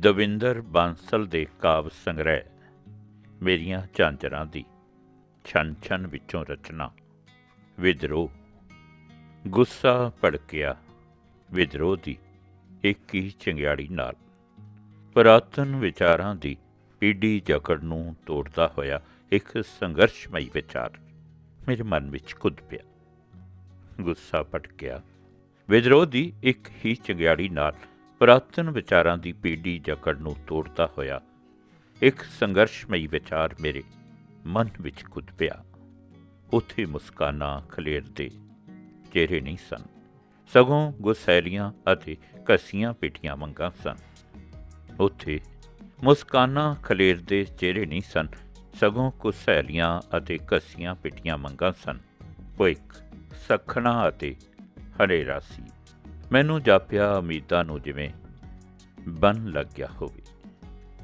ਦਵਿੰਦਰ ਬਾਂਸਲ ਦੇ ਕਾਵਿ ਸੰਗ੍ਰਹਿ, ਮੇਰੀਆਂ ਝਾਂਜਰਾਂ ਦੀ ਛਨ ਛਨ ਵਿੱਚੋਂ ਰਚਨਾ, ਵਿਦਰੋਹ। ਗੁੱਸਾ ਭੜਕਿਆ ਵਿਦਰੋਹ ਦੀ ਇੱਕ ਹੀ ਚੰਗਿਆੜੀ ਨਾਲ। ਪੁਰਾਤਨ ਵਿਚਾਰਾਂ ਦੀ ਪੀੜੀ ਜਕੜ ਨੂੰ ਤੋੜਦਾ ਹੋਇਆ ਇੱਕ ਸੰਘਰਸ਼ਮਈ ਵਿਚਾਰ ਮੇਰੇ ਮਨ ਵਿੱਚ ਕੁੱਦ ਪਿਆ। ਗੁੱਸਾ ਭਟਕਿਆ। ਵਿਦਰੋਹ ਦੀ ਇੱਕ ਹੀ ਚੰਗਿਆੜੀ ਨਾਲ ਪੁਰਾਤਨ ਵਿਚਾਰਾਂ ਦੀ ਪੀੜੀ ਜਕੜ ਨੂੰ ਤੋੜਦਾ ਹੋਇਆ, ਇੱਕ ਸੰਘਰਸ਼ਮਈ ਵਿਚਾਰ ਮੇਰੇ ਮਨ ਵਿੱਚ ਕੁੱਦ ਪਿਆ। ਉੱਥੇ ਮੁਸਕਾਨਾਂ ਖਲੇਰਦੇ ਚਿਹਰੇ ਨਹੀਂ ਸਨ। ਸਗੋਂ ਗੁਸੈਲੀਆਂ ਅਤੇ ਕਸੀਆਂ ਪਿੱਟੀਆਂ ਮੰਗਾਂ ਸਨ। ਉੱਥੇ ਮੁਸਕਾਨਾਂ ਖਲੇਰਦੇ ਚਿਹਰੇ ਨਹੀਂ ਸਨ। ਸਗੋਂ ਗੁਸੈਲੀਆਂ ਅਤੇ ਕਸੀਆਂ ਪਿੱਟੀਆਂ ਮੰਗਾਂ ਸਨ। ਉਹ ਇੱਕ ਸਖਣਾ ਅਤੇ ਹਨੇਰਾ ਸੀ। ਮੈਨੂੰ ਜਾਪਿਆ ਉਮੀਦਾਂ ਨੂੰ ਜਿਵੇਂ ਬਨ ਲੱਗ ਗਿਆ ਹੋਵੇ।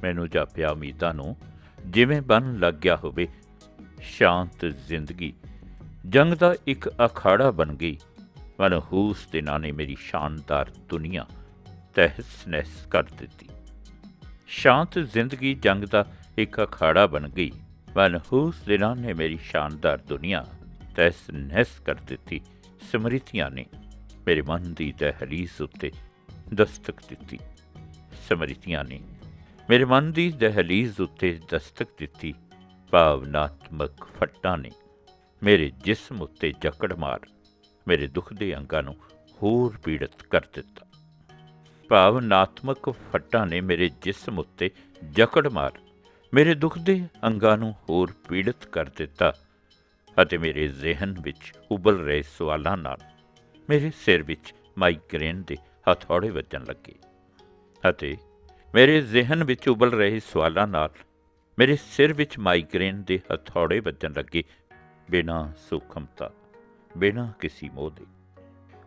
ਮੈਨੂੰ ਜਾਪਿਆ ਉਮੀਦਾਂ ਨੂੰ ਜਿਵੇਂ ਬਨ ਲੱਗ ਗਿਆ ਹੋਵੇ। ਸ਼ਾਂਤ ਜ਼ਿੰਦਗੀ। ਜੰਗ ਦਾ ਇੱਕ ਅਖਾੜਾ ਬਣ ਗਈ। ਮਨਹੂਸ ਦਿਨਾਂ ਨੇ ਮੇਰੀ ਸ਼ਾਨਦਾਰ ਦੁਨੀਆ ਤਹਿਸ ਨਹਿਸ ਕਰ ਦਿੱਤੀ। ਸ਼ਾਂਤ ਜ਼ਿੰਦਗੀ ਜੰਗ ਦਾ ਇੱਕ ਅਖਾੜਾ ਬਣ ਗਈ। ਮਨਹੂਸ ਦਿਨਾਂ ਨੇ ਮੇਰੀ ਸ਼ਾਨਦਾਰ ਦੁਨੀਆ ਤਹਿਸ ਨਹਿਸ ਕਰ ਦਿੱਤੀ। ਸਮ੍ਰਿਤੀਆਂ ਨੇ ਮੇਰੇ ਮਨ ਦੀ ਦਹਿਲੀਜ਼ ਉੱਤੇ ਦਸਤਕ ਦਿੱਤੀ। ਸਮ੍ਰਿਤੀਆਂ ਨੇ ਮੇਰੇ ਮਨ ਦੀ ਦਹਿਲੀਜ਼ ਉੱਤੇ ਦਸਤਕ ਦਿੱਤੀ। ਭਾਵਨਾਤਮਕ ਫੱਟਾਂ ਨੇ ਮੇਰੇ ਜਿਸਮ ਉੱਤੇ ਜਕੜ ਮਾਰ, ਮੇਰੇ ਦੁੱਖ ਦੇ ਅੰਗਾਂ ਨੂੰ ਹੋਰ ਪੀੜਤ ਕਰ ਦਿੱਤਾ। ਭਾਵਨਾਤਮਕ ਫੱਟਾਂ ਨੇ ਮੇਰੇ ਜਿਸਮ ਉੱਤੇ ਜਕੜ ਮਾਰ, ਮੇਰੇ ਦੁੱਖ ਦੇ ਅੰਗਾਂ ਨੂੰ ਹੋਰ ਪੀੜਤ ਕਰ ਦਿੱਤਾ ਅਤੇ ਮੇਰੇ ਜ਼ਿਹਨ ਵਿੱਚ ਉਬਲ ਰਹੇ ਸਵਾਲਾਂ ਨਾਲ ਮੇਰੇ ਸਿਰ ਵਿੱਚ ਮਾਈਗ੍ਰੇਨ ਦੇ ਹਥੌੜੇ ਵੱਜਣ ਲੱਗੇ ਅਤੇ ਮੇਰੇ ਜ਼ਿਹਨ ਵਿੱਚ ਉਬਲ ਰਹੇ ਸਵਾਲਾਂ ਨਾਲ ਮੇਰੇ ਸਿਰ ਵਿੱਚ ਮਾਈਗ੍ਰੇਨ ਦੇ ਹਥੌੜੇ ਵੱਜਣ ਲੱਗੇ। ਬਿਨਾਂ ਸੂਖਮਤਾ, ਬਿਨਾਂ ਕਿਸੇ ਮੋਹ ਦੇ,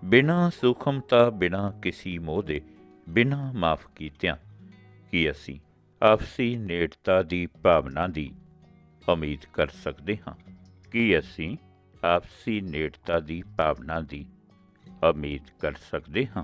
ਬਿਨਾਂ ਸੂਖਮਤਾ, ਬਿਨਾਂ ਕਿਸੇ ਮੋਹ ਦੇ, ਬਿਨਾਂ ਮਾਫ ਕੀਤਿਆਂ ਕੀ ਅਸੀਂ ਆਪਸੀ ਨੇੜਤਾ ਦੀ ਭਾਵਨਾ ਦੀ ਉਮੀਦ ਕਰ ਸਕਦੇ ਹਾਂ ਕੀ ਅਸੀਂ ਆਪਸੀ ਨੇੜਤਾ ਦੀ ਭਾਵਨਾ ਦੀ ਉਮੀਦ ਕਰ ਸਕਦੇ ਹਾਂ।